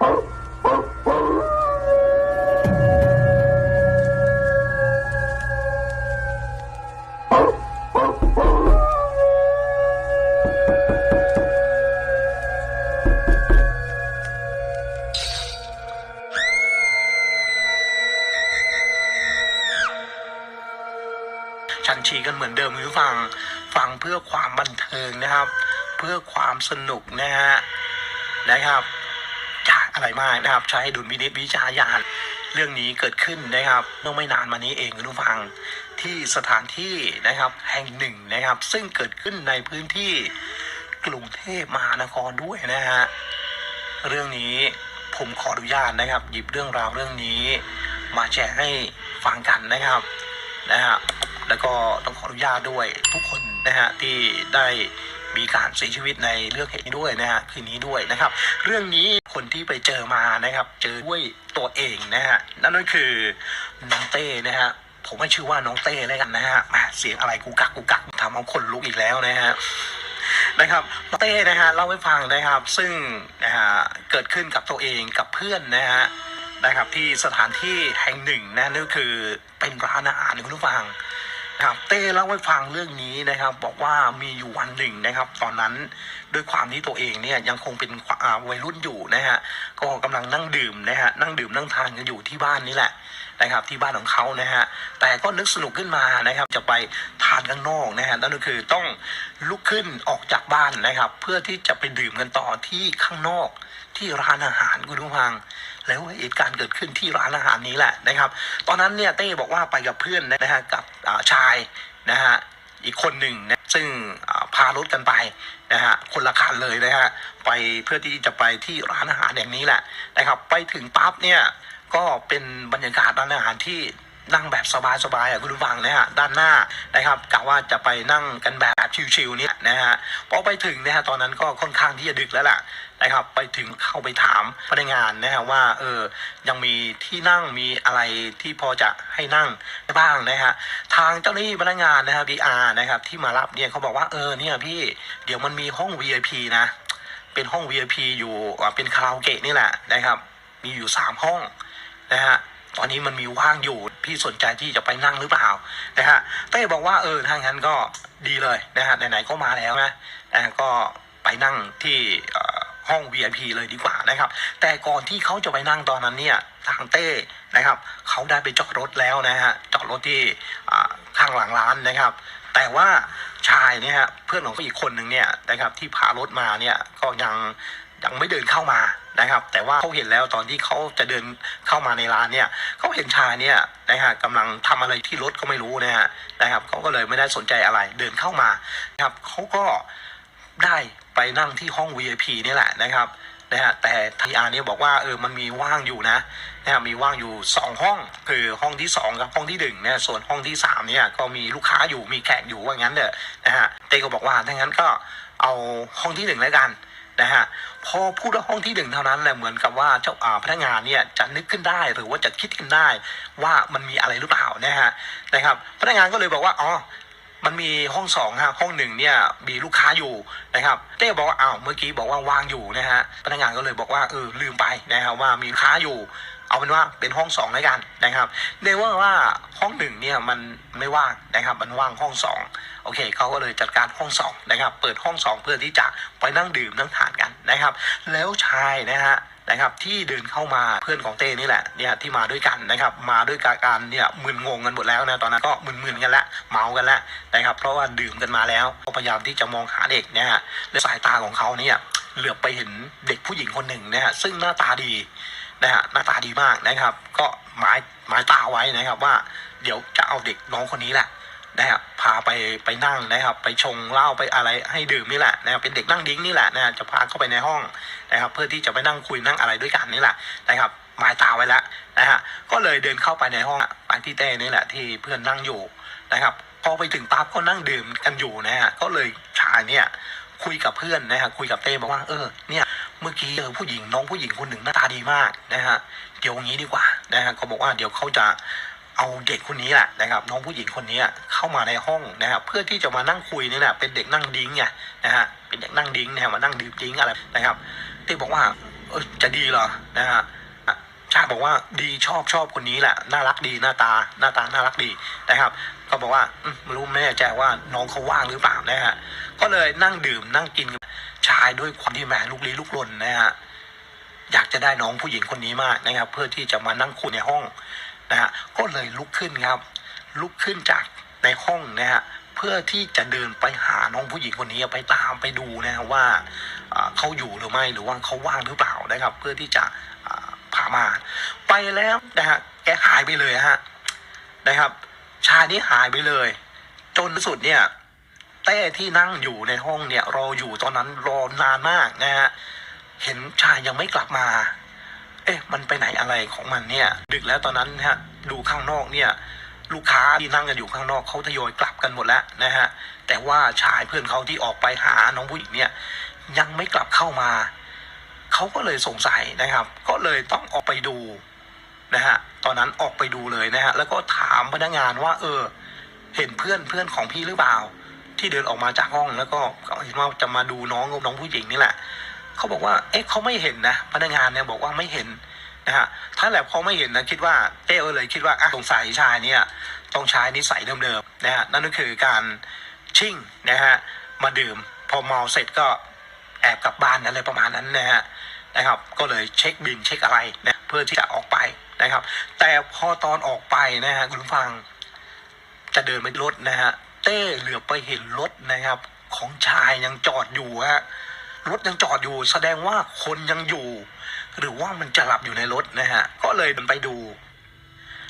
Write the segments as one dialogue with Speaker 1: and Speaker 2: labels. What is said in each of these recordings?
Speaker 1: ชันชีกันเหมือนเดิมคือฟังฟังเพื่อความบันเทิงนะครับ เพื่อความสนุกนะฮะนะครับ อะไรมากนะครับ ใช้ดุลพินิจวิจารยานเรื่องนี้เกิดขึ้นนะครับเมื่อไม่นานมานี้เองคุณผู้ฟังที่สถานที่นะครับแห่งหนึ่งนะครับ ซึ่งเกิดขึ้นในพื้นที่กรุงเทพมหานครด้วยนะฮะเรื่องนี้ผมขออนุญาตนะครับ หยิบเรื่องราวเรื่องนี้ มาแชร์ให้ฟังกันนะครับนะฮะแล้วก็ต้องขออนุญาตด้วยทุกคนนะฮะที่ได้มีการเสียชีวิตในเรื่องเหตุนี้ด้วยนะฮะคืนนี้ด้วยนะครับ เรื่องนี้ คนที่ไปเจอมานะครับ เจอด้วยตัวเองนะฮะนั่นก็คือน้องเต้นะฮะผมไม่ชื่อว่าน้องเต้เลยกันนะฮะเสียงอะไรกูกักกูกักทำเอาคนลุกอีกแล้วนะฮะนะครับเต้นะฮะเล่าให้ฟังนะครับ ซึ่งนะฮะเกิดขึ้นกับตัวเองกับเพื่อนนะฮะนะครับที่สถานที่แห่งหนึ่งนะนั่นก็คือเป็นร้านอาหารคุณผู้ฟัง ครับเต้เล่าให้ฟังเรื่องนี้นะครับ บอกว่ามีอยู่วันหนึ่งนะครับ ตอนนั้นด้วยความที่ตัวเองเนี่ยยังคงเป็นวัยรุ่นอยู่นะฮะก็กำลังนั่งดื่มนะฮะนั่งดื่มนั่งทานกันอยู่ที่บ้านนี่แหละนะครับ ที่บ้านของเขานะฮะแต่ก็นึกสนุกขึ้นมานะครับ จะไปทานข้างนอกนะฮะนั่นก็คือต้องลุกขึ้นออกจากบ้านนะครับ เพื่อที่จะไปดื่มกันต่อที่ข้างนอกที่ร้านอาหารคุณผู้ฟัง แล้วเหตุการณ์เกิดขึ้นที่ร้านอาหารนี้แหละนะครับ ตอนนั้นเนี่ยเต้บอกว่าไปกับเพื่อนนะฮะกับชายนะฮะอีกคนหนึ่งนะซึ่งพารถกันไปนะฮะคนละคันเลยนะฮะไปเพื่อที่จะไปที่ร้านอาหารอย่างนี้แหละนะครับ ไปถึงปั๊บเนี่ยก็เป็นบรรยากาศร้านอาหารที่นั่งแบบสบายๆอะคุณผู้ฟังนะฮะด้านหน้านะครับกะว่าจะไปนั่งกันแบบชิวๆเนี่ยนะฮะพอไปถึงนะฮะตอนนั้นก็ค่อนข้างที่จะดึกแล้วล่ะ นะครับ ไปถึงเข้าไปถามพนักงานนะฮะว่าเออยังมีที่นั่งมีอะไรที่พอจะให้นั่งได้บ้างนะฮะทางเจ้าหน้าที่พนักงานนะฮะ VR นะครับที่มารับเนี่ยเขาบอกว่าเออเนี่ยพี่เดี๋ยวมันมีห้อง VIP นะ เป็นห้อง VIP อยู่เป็นคาราโอเกะนี่แหละนะครับ มีอยู่สามห้องนะฮะตอนนี้มันมีว่างอยู่พี่สนใจที่จะไปนั่งหรือเปล่านะฮะเต้บอกว่าเออถ้างั้นก็ดีเลยนะฮะไหนๆก็มาแล้วนะก็ไปนั่งที่เห้อง VIP เลยดีกว่านะครับ แต่ก่อนที่เขาจะไปนั่งตอนนั้นเนี่ยทางเต้นะครับเขาได้ไปจอดรถแล้วนะฮะจอดรถที่อ่าข้างหลังร้านนะครับ แต่ว่าชายเนี่ยฮะเพื่อนของเขาอีกคนหนึ่งเนี่ยนะครับที่พารถมาเนี่ยก็ยังยังไม่เดินเข้ามานะครับ แต่ว่าเขาเห็นแล้วตอนที่เขาจะเดินเข้ามาในร้านเนี่ยเขาเห็นชายเนี่ยนะฮะกำลังทำอะไรที่รถก็ไม่รู้นะฮะนะครับเขาก็เลยไม่ได้สนใจอะไรเดินเข้ามานะครับเขาก็ได้ ไปนั่งที่ห้อง VIP นี่แหละนะครับนะฮะแต่ทีอาร์เนี่ยบอกว่าเออมันมีว่างอยู่นะนะฮะมีว่างอยู่สองห้องคือห้องที่สองกับห้องที่หนึ่งเนี่ยส่วนห้องที่สามเนี่ยก็มีลูกค้าอยู่มีแขกอยู่ว่างั้นเถอะนะฮะเต้ก็บอกว่าถ้างั้นก็เอาห้องที่หนึ่งแล้วกันนะฮะพอพูดว่าห้องที่หนึ่งเท่านั้นแหละเหมือนกับว่าเจ้าอาพนักงานเนี่ยจะนึกขึ้นได้หรือว่าจะคิดขึ้นได้ว่ามันมีอะไรหรือเปล่านะฮะนะครับพนักงานก็เลยบอกว่าอ๋อ มันมีห้องสองฮะห้องหนึ่งเนี่ยมีลูกค้าอยู่นะครับเต้บอกว่าอ้าวเมื่อกี้บอกว่าว่างอยู่นะฮะพนักงานก็เลยบอกว่าเออลืมไปนะครับว่ามีลูกค้าอยู่ เอาเป็นว่าเป็นห้องสองแล้วกันนะครับเนื่องว่าว่าห้องหนึ่งเนี่ยมันไม่ว่างนะครับมันว่างห้องสองโอเคเขาก็เลยจัดการห้องสองนะครับเปิดห้องสองเพื่อที่จะไปนั่งดื่มนั่งทานกันนะครับ แล้วชายนะฮะนะครับที่เดินเข้ามาเพื่อนของเต้นี่แหละเนี่ยที่มาด้วยกันนะครับมาด้วยการเนี่ยมึนงงกันหมดแล้วนะตอนนั้นก็มึนๆกันล้วเมากันล้วนะครับเพราะว่าดื่มกันมาแล้วก็พยายามที่จะมองหาเด็กนะฮะและสายตาของเขาเนี่ยเหลือบไปเห็นเด็กผู้หญิงคนหนึ่งนะฮะซึ่งหน้าตาดีนะฮะหน้าตาดีมากนะครับ ก็หมายหมายตาไว้นะครับว่าเดี๋ยวจะเอาเด็กน้องคนนี้แหละ นะครับพาไปไปนั่งนะครับ ไปชงเหล้าไปอะไรให้ดื่มนี่แหละนะครับเป็นเด็กนั่งดิ้งนี่แหละนะฮะจะพาเข้าไปในห้องนะครับ เพื่อที่จะไปนั่งคุยนั่งอะไรด้วยกันนี่แหละนะครับหมายตาไว้แล้วนะฮะก็เลยเดินเข้าไปในห้องไปที่เต้นี่แหละที่เพื่อนนั่งอยู่นะครับพอไปถึงปั๊บก็นั่งดื่มกันอยู่นะฮะก็เลยชายเนี่ยคุยกับเพื่อนนะฮะคุยกับเต้บอกว่าเออเนี่ยเมื่อกี้เจอผู้หญิงน้องผู้หญิงคนหนึ่งหน้าตาดีมากนะฮะเดี๋ยวงี้ดีกว่านะฮะเขาบอกว่าเดี๋ยวเขาจะ เอาเด็กคนนี้แหละนะครับน้องผู้หญิงคนนี้เข้ามาในห้องนะครับเพื่อที่จะมานั่งคุยนี่แหละเป็นเด็กนั่งดิ้งไงนะฮะเป็นเด็กนั่งดิ้งนะฮะมานั่งดื่มดิ้งอะไรนะครับเต้บอกว่าเออจะดีเหรอนะฮะชาบอกว่าดีชอบชอบคนนี้แหละน่ารักดีหน้าตาหน้าตาน่ารักดีนะครับก็บอกว่าไม่รู้ไม่แน่ใจว่าน้องเขาว่างหรือเปล่านะฮะก็เลยนั่งดื่มนั่งกินชายด้วยความที่แหมลูกลี้ลุกลนนะฮะอยากจะได้น้องผู้หญิงคนนี้มากนะครับ เพื่อที่จะมานั่งคุยในห้อง นะฮะก็เลยลุกขึ้นครับ ลุกขึ้นจากในห้องนะฮะเพื่อที่จะเดินไปหาน้องผู้หญิงคนนี้ไปตามไปดูนะฮะว่าเขาอยู่หรือไม่หรือว่าเขาว่างหรือเปล่านะครับ เพื่อที่จะอ่าพามาไปแล้วนะฮะแกหายไปเลยฮะนะครับ ชายนี้หายไปเลย จนที่สุดเนี่ยเต้ที่นั่งอยู่ในห้องเนี่ยรออยู่ตอนนั้นรอนานมากนะฮะเห็นชายยังไม่กลับมา เอ๊ะมันไปไหนอะไรของมันเนี่ย ดึกแล้วตอนนั้นนะฮะดูข้างนอกเนี่ย ลูกค้าที่นั่งกันอยู่ข้างนอกเขาทยอยกลับกันหมดแล้วนะฮะแต่ว่าชายเพื่อนเขาที่ออกไปหาน้องผู้หญิงเนี่ยยังไม่กลับเข้ามาเขาก็เลยสงสัยนะครับ ก็เลยต้องออกไปดูนะฮะตอนนั้นออกไปดูเลยนะฮะแล้วก็ถามพนักงานว่า เออ เห็นเพื่อนเพื่อนของพี่หรือเปล่า ที่เดินออกมาจากห้องแล้วก็เห็นว่าจะมาดูน้องน้องผู้หญิงนี่แหละ เขาบอกว่า เอ๊ะเขาไม่เห็นนะ พนักงานเนี่ยบอกว่าไม่เห็นนะฮะถ้าแหละพอไม่เห็นนะคิดว่าเต้ก็เลยคิดว่าอะสงสัยชายเนี่ยต้องใช้นิสัยเดิมๆนะฮะนั่นก็คือการชิ่งนะฮะมาดื่ม พอเมาเสร็จก็แอบกลับบ้านอะไรประมาณนั้นนะฮะนะครับ ก็เลยเช็คบินเช็คอะไรนะเพื่อที่จะออกไปนะครับ แต่พอตอนออกไปนะฮะคุณผู้ฟัง จะเดินไปรถนะฮะเต้เหลือไปเห็นรถนะครับ ของชายยังจอดอยู่ฮะ รถยังจอดอยู่แสดงว่าคนยังอยู่ หรือว่ามันจะหลับอยู่ในรถนะฮะ ก็เลยเดินไปดู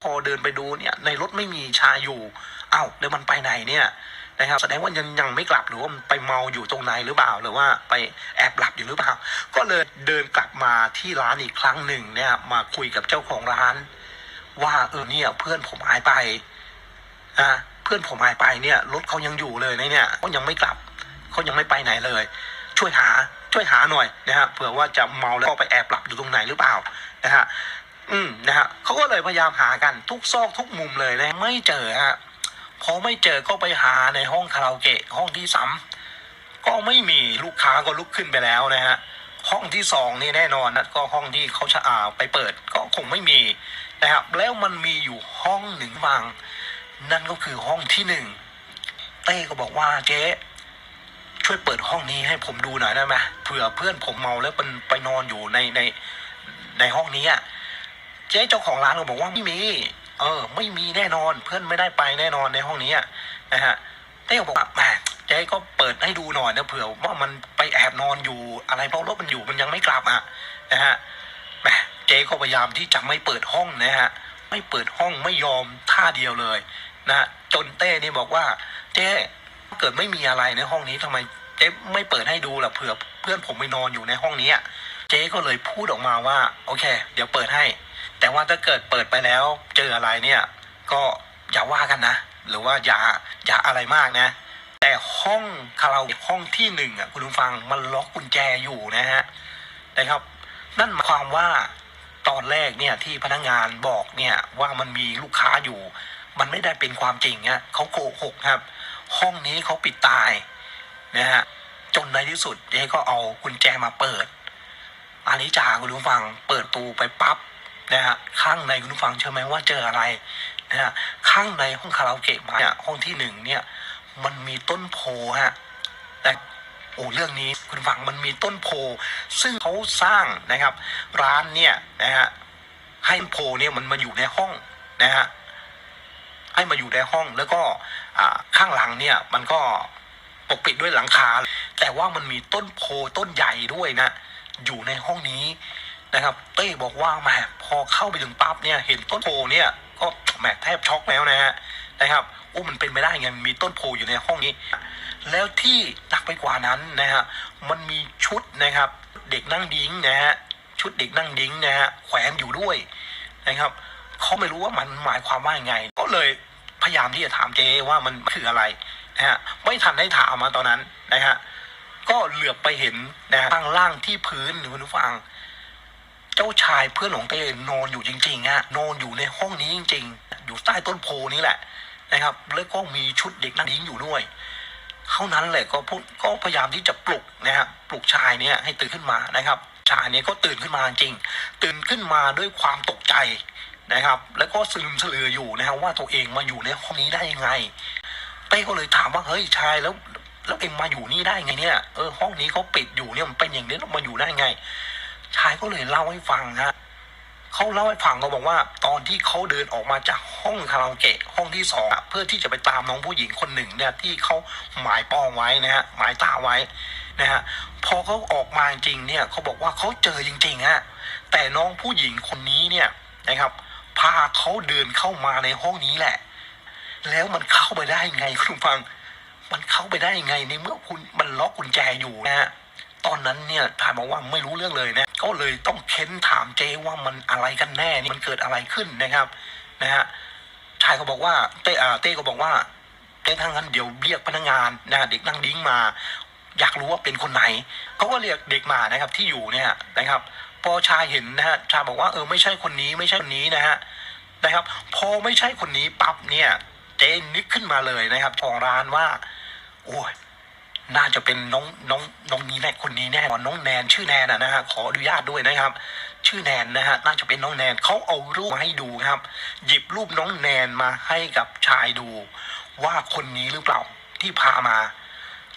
Speaker 1: พอเดินไปดูเนี่ย ในรถไม่มีชายอยู่เอ้าแล้วมันไปไหนเนี่ยนะครับแสดงว่ายังยังไม่กลับหรือว่าไปเมาอยู่ตรงไหนหรือเปล่าหรือว่าไปแอบหลับอยู่หรือเปล่า ก็เลยเดินกลับมาที่ร้านอีกครั้งหนึ่งเนี่ยมาคุยกับเจ้าของร้าน ว่าเออเนี่ยเพื่อนผมหายไปอะเพื่อนผมหายไปเนี่ยรถเขายังอยู่เลยนะเนี่ยเขายังไม่กลับเขายังไม่ไปไหนเลย ช่วยหาช่วยหาหน่อยนะฮะเผื่อว่าจะเมาแล้วไปแอบหลับอยู่ตรงไหนหรือเปล่านะฮะอืมนะฮะเขาก็เลยพยายามหากันทุกซอกทุกมุมเลยนะไม่เจอฮะพอไม่เจอก็ไปหาในห้องคาราโอเกะห้องที่สามก็ไม่มีลูกค้าก็ลุกขึ้นไปแล้วนะฮะห้องที่สองนี่แน่นอนนะก็ห้องที่เขาจะอาไปเปิดก็คงไม่มีนะครับแล้วมันมีอยู่ห้องหนึ่งฟังนั่นก็คือห้องที่หนึ่งเต้ก็บอกว่าเจ๊ ช่วยเปิดห้องนี้ให้ผมดูหน่อยได้ไหมเผื่อเพื่อนผมเมาแล้วมันไปนอนอยู่ในในในห้องนี้อะเจ๊เจ้าของร้านก็บอกว่าไม่มี เออ ไม่มีแน่นอน เพื่อนไม่ได้ไปแน่นอนในห้องนี้นะฮะเต้ก็บอกว่าแหมเจ๊ก็เปิดให้ดูหน่อยนะเผื่อว่ามันไปแอบนอนอยู่อะไรเพราะรถมันอยู่มันยังไม่กลับอะนะฮะแหมเจ๊ก็พยายามที่จะไม่เปิดห้องนะฮะไม่เปิดห้องไม่ยอมท่าเดียวเลยนะฮะจนเต้นี่บอกว่า เจ๊ ถ้าเกิดไม่มีอะไรในห้องนี้ทำไมเจ๊ไม่เปิดให้ดูล่ะเผื่อเพื่อนผมไปนอนอยู่ในห้องนี้เจ๊ก็เลยพูดออกมาว่า โอเค เดี๋ยวเปิดให้ แต่ว่าถ้าเกิดเปิดไปแล้ว เจออะไรเนี่ย ก็อย่าว่ากันนะ หรือว่าอย่าอย่าอะไรมากนะ แต่ห้องคาราโอเกะห้องที่หนึ่งอะคุณผู้ฟังมันล็อกกุญแจอยู่นะฮะนะครับนั่นหมายความว่าตอนแรกเนี่ยที่พนักงานบอกเนี่ยว่ามันมีลูกค้าอยู่ มันไม่ได้เป็นความจริงฮะเขาโกหกครับ ห้องนี้เขาปิดตายนะฮะจนในที่สุดเจ๊ก็เอากุญแจมาเปิดอันนี้จ่าคุณผู้ฟังเปิดตูไปปั๊บนะฮะข้างในคุณผู้ฟังเชื่อไหมว่าเจออะไรนะฮะข้างในห้องคาราโอเกะมาเนี่ยห้องที่หนึ่งเนี่ยมันมีต้นโพฮะแต่โอ้เรื่องนี้คุณฟังมันมีต้นโพ ซึ่งเขาสร้างนะครับ ร้านเนี่ยนะฮะให้โพเนี่ยมันมาอยู่ในห้องนะฮะ ให้มาอยู่ในห้องแล้วก็ข้างหลังเนี่ยมันก็ปกปิดด้วยหลังคา แต่ว่ามันมีต้นโพต้นใหญ่ด้วยนะ อยู่ในห้องนี้นะครับ เต้บอกว่าแหมพอเข้าไปถึงปั๊บเนี่ย เห็นต้นโพเนี่ยก็แหมแทบช็อกแล้วนะฮะนะครับโอ้มันเป็นไปได้ไงมีต้นโพอยู่ในห้องนี้ แล้วที่หนักไปกว่านั้นนะฮะมันมีชุดนะครับ เด็กนั่งดิ้งนะฮะชุดเด็กนั่งดิ้งนะฮะแขวนอยู่ด้วยนะครับ เขาไม่รู้ว่ามันหมายความว่ายังไง ก็เลยพยายามที่จะถามเจว่ามันคืออะไรนะฮะไม่ทันได้ถามมาตอนนั้นนะฮะก็เหลือบไปเห็นนะฮะข้างล่างที่พื้นคุณผู้ฟัง เจ้าชายเพื่อนของเต้นอนอยู่จริงๆฮะนอนอยู่ในห้องนี้จริง ๆ อยู่ใต้ต้นโพนี้แหละนะครับ แล้วก็มีชุดเด็กนั่งดิ้งอยู่ด้วยเท่านั้นแหละก็พูดก็พยายามที่จะปลุกนะฮะปลุกชายเนี่ยให้ตื่นขึ้นมานะครับ ชายเนี่ยก็ตื่นขึ้นมาจริง ตื่นขึ้นมาด้วยความตกใจ นะครับ แล้วก็สลืมสลืออยู่นะครับว่าตัวเองมาอยู่ในห้องนี้ได้ยังไง เต้ก็เลยถามว่าเฮ้ยชายแล้ว แล้วเองมาอยู่นี่ได้ไงเนี่ยเออห้องนี้เขาปิดอยู่เนี่ยมันเป็นอย่างนี้แล้วมาอยู่ได้ไง ชายก็เลยเล่าให้ฟังฮะเขาเล่าให้ฟังเขาบอกว่า ตอนที่เขาเดินออกมาจากห้องคาราโอเกะห้องที่สองเพื่อที่จะไปตามน้องผู้หญิงคนหนึ่งเนี่ยที่เขาหมายปองไว้นะฮะหมายตาไว้นะฮะพอเขาออกมาจริงเนี่ยเขาบอกว่าเขาเจอจริงๆฮะแต่น้องผู้หญิงคนนี้เนี่ยนะครับ พาเขาเดินเข้ามาในห้องนี้แหละ แล้วมันเข้าไปได้ยังไงคุณฟัง มันเข้าไปได้ยังไงในเมื่อคุณมันล็อกกุญแจอยู่นะฮะตอนนั้นเนี่ยถามบอกว่าไม่รู้เรื่องเลยนะ ก็เลยต้องเค้นถามเจว่ามันอะไรกันแน่นี่มันเกิดอะไรขึ้นนะครับนะฮะชายก็บอกว่าเต้อ่าเต้ก็บอกว่าเต้ทางนั้นเดี๋ยวเรียกพนักงานนะเด็กนั่งดิ้งมา อยากรู้ว่าเป็นคนไหนเขาก็เรียกเด็กมานะครับที่อยู่เนี่ยนะครับ พอชายเห็นนะฮะชายบอกว่าเออไม่ใช่คนนี้ไม่ใช่คนนี้นะฮะนะครับ พอไม่ใช่คนนี้ปั๊บเนี่ยเจนนึกขึ้นมาเลยนะครับของร้านว่าโอ้ยน่าจะเป็นน้องน้องน้องนี้แน่คนนี้แน่น้องแนนชื่อแนนนะฮะขออนุญาตด้วยนะครับ ชื่อแนนนะฮะน่าจะเป็นน้องแนนเขาเอารูปมาให้ดูครับ หยิบรูปน้องแนนมาให้กับชายดู ว่าคนนี้หรือเปล่าที่พามา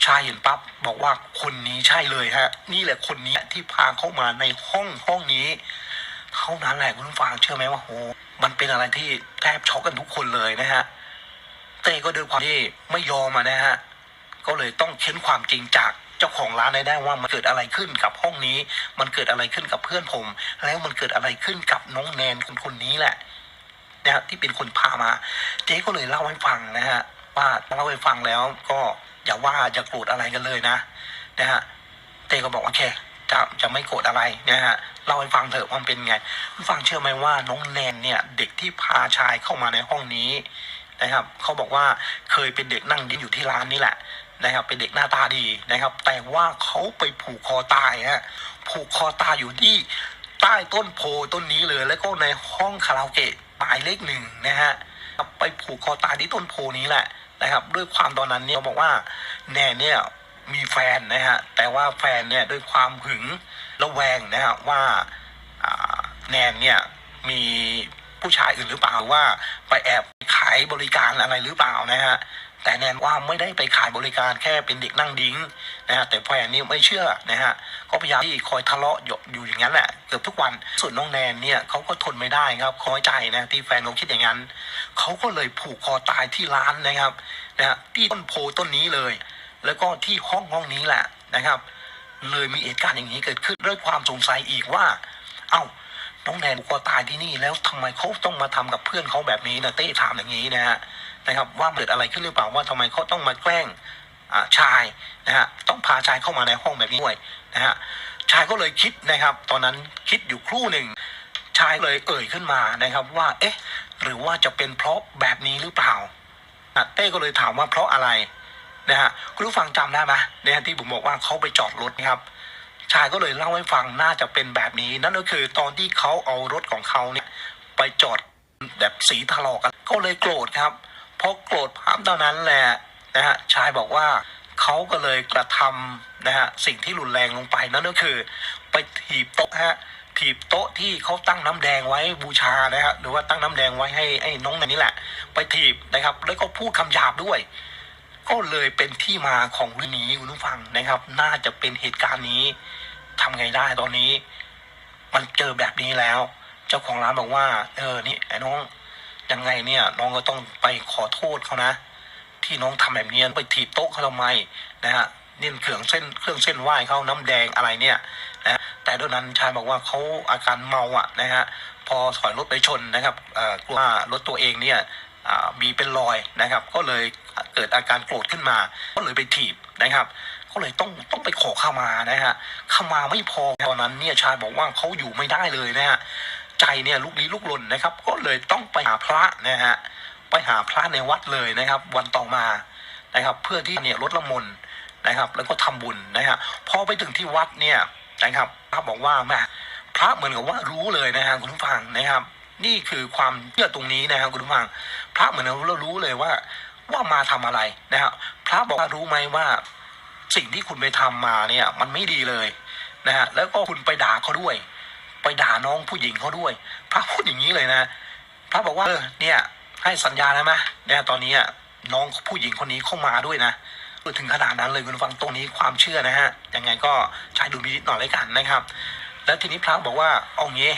Speaker 1: ชายเห็นปั๊บบอกว่าคนนี้ใช่เลยฮะ นี่แหละคนนี้ที่พาเข้ามาในห้องห้องนี้ เท่านั้นแหละคุณฟังเชื่อไหมว่าโหมันเป็นอะไรที่แทบช็อกกันทุกคนเลยนะฮะเต้ก็ด้วยความที่ไม่ยอมนะฮะก็เลยต้องเค้นความจริงจากเจ้าของร้านให้ได้ว่ามันเกิดอะไรขึ้นกับห้องนี้ มันเกิดอะไรขึ้นกับเพื่อนผม แล้วมันเกิดอะไรขึ้นกับน้องแนนคนคนนี้แหละนะฮะที่เป็นคนพามา เจ๊ก็เลยเล่าให้ฟังนะฮะว่าเล่าให้ฟังแล้วก็ อย่าว่าอย่าโกรธอะไรกันเลยนะนะฮะเต้ก็บอกโอเคจะจะไม่โกรธอะไรนะฮะเล่าให้ฟังเถอะว่ามันเป็นไงฟังเชื่อไหมว่าน้องแนนเนี่ยเด็กที่พาชายเข้ามาในห้องนี้นะครับเขาบอกว่าเคยเป็นเด็กนั่งดิ้นอยู่ที่ร้านนี่แหละนะครับเป็นเด็กหน้าตาดีนะครับ แต่ว่าเขาไปผูกคอตายฮะผูกคอตายอยู่ที่ใต้ต้นโพต้นนี้เลย แล้วก็ในห้องคาราโอเกะหมายเลขหนึ่งนะฮะไปผูกคอตายที่ต้นโพนี้แหละ นะครับ ด้วยความตอนนั้นเนี่ยเขาบอกว่าแนนเนี่ยมีแฟนนะฮะแต่ว่าแฟนเนี่ยด้วยความหึงระแวงนะฮะว่าแนนเนี่ยมีผู้ชายอื่นหรือเปล่าหรือว่าไปแอบขายบริการอะไรหรือเปล่านะฮะแต่แนนว่าไม่ได้ไปขายบริการแค่เป็นเด็กนั่งดิ้งนะฮะแต่แฟนนี่ไม่เชื่อนะฮะก็พยายามที่คอยทะเลาะอยู่อยู่อย่างนั้นแหละเกือบทุกวันส่วนน้องแนนเนี่ยเขาก็ทนไม่ได้ครับคอยใจนะที่แฟนเขาคิดอย่างนั้นเขาก็เลยผูกคอตายที่ร้านนะครับ นะฮะที่ต้นโพต้นนี้เลย แล้วก็ที่ห้องห้องนี้แหละนะครับ เลยมีเหตุการณ์อย่างนี้เกิดขึ้นด้วยความสงสัยอีกว่า เอ้าน้องแนนกคอตายที่นี่แล้วทำไมเขาต้องมาทำกับเพื่อนเขาแบบนี้นะเต้ถามอย่างนี้นะฮะนะครับ ว่าเกิดอะไรขึ้นหรือเปล่าว่าทำไมเขาต้องมาแกล้งชายนะฮะต้องพาชายเข้ามาในห้องแบบนี้ด้วยนะฮะชายก็เลยคิดนะครับ ตอนนั้นคิดอยู่ครู่หนึ่งชายเลยเอ่ยขึ้นมานะครับว่า เอ๊ะ หรือว่าจะเป็นเพราะแบบนี้หรือเปล่า เต้ก็เลยถามว่าเพราะอะไรนะฮะคุณผู้ฟังจำได้ไหมเนี่ยที่ผมบอกว่าเขาไปจอดรถนะครับ ชายก็เลยเล่าให้ฟังน่าจะเป็นแบบนี้ นั่นก็คือตอนที่เขาเอารถของเขาเนี่ยไปจอดแบบสีทะเลาะกันก็เลยโกรธครับพอโกรธภาพเท่านั้นแหละนะฮะชายบอกว่าเขาก็เลยกระทำนะฮะสิ่งที่รุนแรงลงไปนั่นก็คือ ไปถีบโต๊ะฮะ ถีบโต๊ะที่เขาตั้งน้ำแดงไว้บูชานะฮะหรือว่าตั้งน้ำแดงไว้ให้ไอ้น้องนันนี่แหละ ไปถีบนะครับ แล้วก็พูดคำหยาบด้วย ก็เลยเป็นที่มาของเรื่องนี้คุณผู้ฟังนะครับ น่าจะเป็นเหตุการณ์นี้ทำไงได้ตอนนี้ มันเจอแบบนี้แล้ว เจ้าของร้านบอกว่า เออนี่ไอ้น้องยังไงเนี่ย น้องก็ต้องไปขอโทษเขานะ ที่น้องทำแบบนี้ไปถีบโต๊ะเขาทำไมนะฮะนี่เครื่องเส้นเครื่องเส้นไหว้เขาน้ำแดงอะไรเนี่ยนะ แต่ด้วยนั้นชายบอกว่าเขาอาการเมาอะนะฮะพอถอยรถไปชนนะครับกลัวว่ารถตัวเองเนี่ยมีเป็นรอยนะครับ ก็เลยเกิดอาการโกรธขึ้นมา ก็เลยไปถีบนะครับ ก็เลยต้องต้องไปขอเข้ามานะฮะเข้ามาไม่พอตอนนั้นเนี่ยชายบอกว่าเขาอยู่ไม่ได้เลยนะฮะใจเนี่ยลุกลี้ลุกลนนะครับ ก็เลยต้องไปหาพระนะฮะไปหาพระในวัดเลยนะครับ วันต่อมานะครับ เพื่อที่เนี่ยลดละมนนะครับ แล้วก็ทำบุญนะฮะพอไปถึงที่วัดเนี่ย นะครับพระบอกว่าแม่พระเหมือนกับว่ารู้เลยนะฮะคุณผู้ฟังนะครับ นี่คือความเชื่อตรงนี้นะครับคุณผู้ฟัง พระเหมือนกับเรารู้เลยว่า ว่ามาทำอะไรนะครับพระบอกว่ารู้ไหมว่า สิ่งที่คุณไปทำมาเนี่ย มันไม่ดีเลยนะฮะแล้วก็คุณไปด่าเขาด้วย ไปด่าน้องผู้หญิงเขาด้วย พระพูดอย่างนี้เลยนะ พระบอกว่าเออเนี่ย ให้สัญญาแล้ไหมเนี่ยตอนนี้น้องผู้หญิงคนนี้เข้ามาด้วยนะ ถึงขนาดนั้นเลยคุณฟังตรงนี้ความเชื่อนะฮะยังไงก็ใช้ดูมินิดหน่อยเลยกันนะครับ แล้วทีนี้พระบอกว่าเอางี้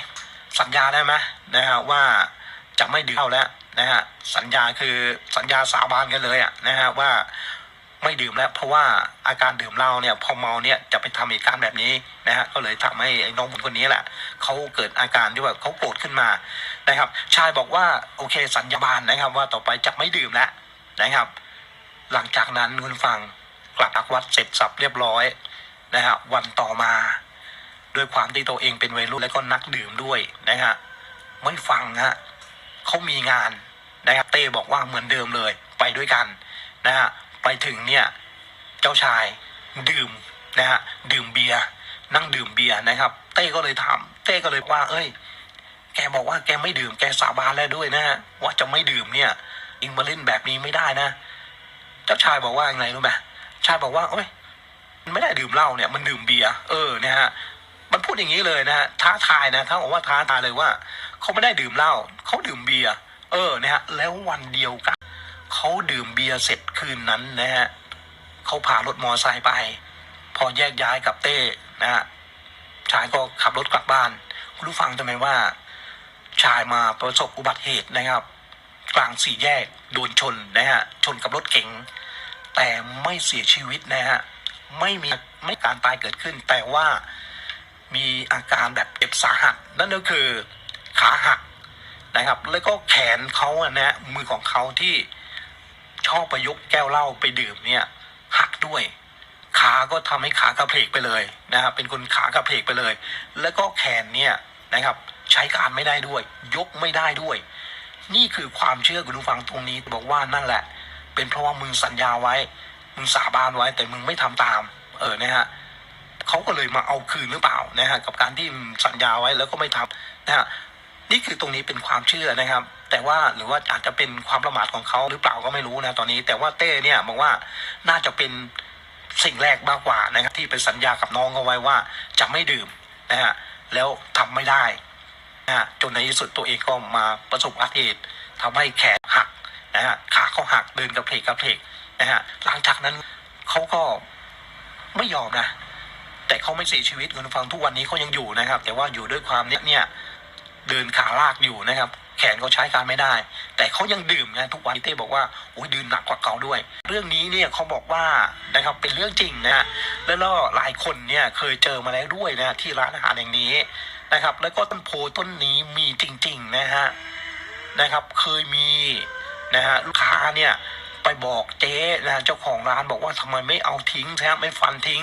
Speaker 1: สัญญาได้ไหมนะฮะว่าจะไม่ดื่มเหล้าแล้วนะฮะสัญญาคือสัญญาสาบานกันเลยอะนะฮะว่าไม่ดื่มแล้ว เพราะว่าอาการดื่มเหล้าเนี่ยพอเมาเนี่ยจะไปทำเหตุการณ์แบบนี้นะฮะก็เลยทำให้ไอ้น้องผมคนนี้แหละเขาเกิดอาการที่ว่าเขาโกรธขึ้นมานะครับ ชายบอกว่าโอเคสัญญาบานนะครับ ว่าต่อไปจะไม่ดื่มแล้วนะครับ หลังจากนั้นคุณฟังกลับจากวัดเสร็จสับเรียบร้อยนะฮะวันต่อมาด้วยความที่ตัวเองเป็นวัยรุ่นและก็นักดื่มด้วยนะฮะไม่ฟังฮะเขามีงานนะครับเต้บอกว่าเหมือนเดิมเลย ไปด้วยกันนะฮะไปถึงเนี่ยเจ้าชายดื่มนะฮะดื่มเบียร์นั่งดื่มเบียร์นะครับ เต้ก็เลยถามเต้ก็เลยว่า เอ้ย แกบอกว่าแกไม่ดื่มแกสาบานแล้วด้วยนะฮะว่าจะไม่ดื่มเนี่ยอิงมาเล่นแบบนี้ไม่ได้นะ เจ้าชายบอกว่าอย่างไรรู้ไหมชายบอกว่าเอ้ยมันไม่ได้ดื่มเหล้าเนี่ยมันดื่มเบียร์เออเนี่ยฮะมันพูดอย่างนี้เลยนะฮะท้าทายนะถ้าบอกว่าท้าทายเลยว่าเขาไม่ได้ดื่มเหล้าเขาดื่มเบียร์เออนะฮะแล้ววันเดียวกันเขาดื่มเบียร์เสร็จคืนนั้นนะฮะเขาพารถมอไซค์ไป พอแยกย้ายกับเต้นะฮะชายก็ขับรถกลับบ้าน คุณรู้ฟังทำไมว่า ชายมาประสบอุบัติเหตุนะครับ กลางสี่แยกโดนชนนะฮะชนกับรถเก๋งแต่ไม่เสียชีวิตนะฮะไม่มีไม่การตายเกิดขึ้น แต่ว่ามีอาการแบบเจ็บสาหัส นั่นก็คือขาหักนะครับ แล้วก็แขนเขาอะนะมือของเขาที่ชอบประยุกแก้วเหล้าไปดื่มเนี่ยหักด้วย ขาก็ทำให้ขากระเพกไปเลยนะครับ เป็นคนขากระเพกไปเลย แล้วก็แขนเนี่ยนะครับ ใช้การไม่ได้ด้วย ยกไม่ได้ด้วย นี่คือความเชื่อคุณผู้ฟังตรงนี้บอกว่านั่นแหละ เป็นเพราะว่ามึงสัญญาไว้ มึงสาบานไว้ แต่มึงไม่ทำตาม เออนะฮะเขาก็เลยมาเอาคืนหรือเปล่านะฮะกับการที่สัญญาไว้แล้วก็ไม่ทำนะฮะนี่คือตรงนี้เป็นความเชื่อนะครับ แต่ว่าหรือว่าอาจจะเป็นความประมาทของเขาหรือเปล่าก็ไม่รู้นะตอนนี้ แต่ว่าเต้เนี่ยบอกว่าน่าจะเป็นสิ่งแรกมากกว่านะครับที่ไปสัญญากับน้องเขาไว้ว่าจะไม่ดื่มนะฮะแล้วทำไม่ได้ นะฮะจนในที่สุดตัวเองก็มาประสบอุบัติเหตุทำให้แขนหักนะฮะขาเขาหักเดินกระเพกกระเพกนะฮะหลังจากนั้นเขาก็ไม่ยอมนะ แต่เขาไม่เสียชีวิตคุณฟังทุกวันนี้เขายังอยู่นะครับ แต่ว่าอยู่ด้วยความเนี้ยเนี่ยเดินขาลากอยู่นะครับ แขนเขาใช้การไม่ได้ แต่เขายังดื่มนะทุกวันเต้บอกว่าโอ้ยดื่มหนักกว่าเก่าด้วย เรื่องนี้เนี่ยเขาบอกว่านะครับเป็นเรื่องจริงนะฮะแล้วหลายคนเนี่ยเคยเจอมาแล้วด้วยนะที่ร้านอาหารแห่งนี้ นะครับ แล้วก็ต้นโพต้นนี้มีจริงๆนะฮะนะครับ เคยมีนะฮะลูกค้าเนี่ยไปบอกเจ๊นะเจ้าของร้านบอกว่าทำไมไม่เอาทิ้งใช่ไหมไม่ฟันทิ้ง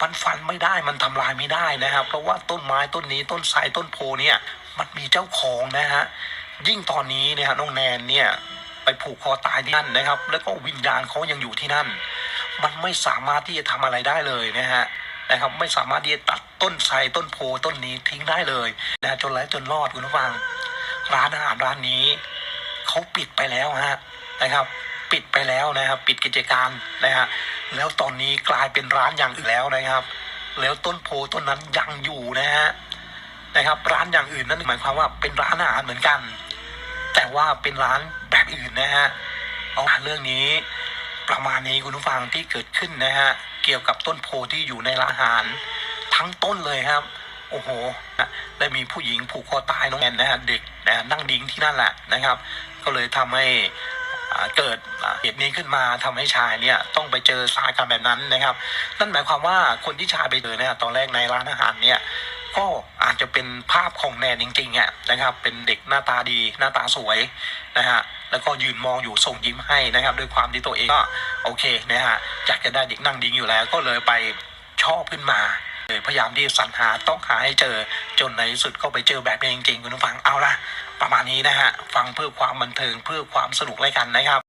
Speaker 1: มันฟันไม่ได้มันทำลายไม่ได้นะครับ เพราะว่าต้นไม้ต้นนี้ต้นไทรต้นโพเนี่ยมันมีเจ้าของนะฮะยิ่งตอนนี้เนี่ยฮะน้องแนนเนี่ยไปผูกคอตายที่นั่นนะครับ แล้วก็วิญญาณเขายังอยู่ที่นั่น มันไม่สามารถที่จะทำอะไรได้เลยนะฮะ นะครับไม่สามารถที่จะตัดต้นไทรต้นโพต้นนี้ทิ้งได้เลยนะจนไร้จนรอดคุณผู้ฟัง ร้านอาหารร้านนี้เขาปิดไปแล้วฮะนะครับ ปิดไปแล้วนะครับ ปิดกิจการนะฮะแล้วตอนนี้กลายเป็นร้านอย่างอื่นแล้วนะครับ แล้วต้นโพต้นนั้นยังอยู่นะฮะนะครับ ร้านอย่างอื่นนั่นหมายความว่าเป็นร้านอาหารเหมือนกัน แต่ว่าเป็นร้านแบบอื่นนะฮะเอาเรื่องนี้ ประมาณนี้คุณผู้ฟังที่เกิดขึ้นนะฮะ เกี่ยวกับต้นโพที่อยู่ในร้านอาหาร ทั้งต้นเลยครับ โอ้โหได้มีผู้หญิงผูกคอตายน้องแอนนะฮะเด็กนะนั่งดิ้งที่นั่นแหละนะครับ ก็เลยทำให้เกิดเหตุนี้ขึ้นมาทำให้ชายเนี่ยต้องไปเจอสถานการณ์แบบนั้นนะครับ นั่นหมายความว่าคนที่ชายไปเจอเนี่ยตอนแรกในร้านอาหารเนี่ยก็อาจจะเป็นภาพของแนนจริงๆอะนะครับ เป็นเด็กหน้าตาดีหน้าตาสวยนะฮะ แล้วก็ยืนมองอยู่ส่งยิ้มให้นะครับด้วยความที่ตัวเองก็โอเคนะฮะอยากจะได้เด็กนั่งดิ้งอยู่แล้วก็เลยไปชอบขึ้นมาเลยพยายามที่สรรหาต้องหาให้เจอจนในที่สุดก็ไปเจอแบบนี้จริงๆคุณผู้ฟังเอาละประมาณนี้นะฮะฟังเพื่อความบันเทิงเพื่อความสนุกเลยกันนะครับ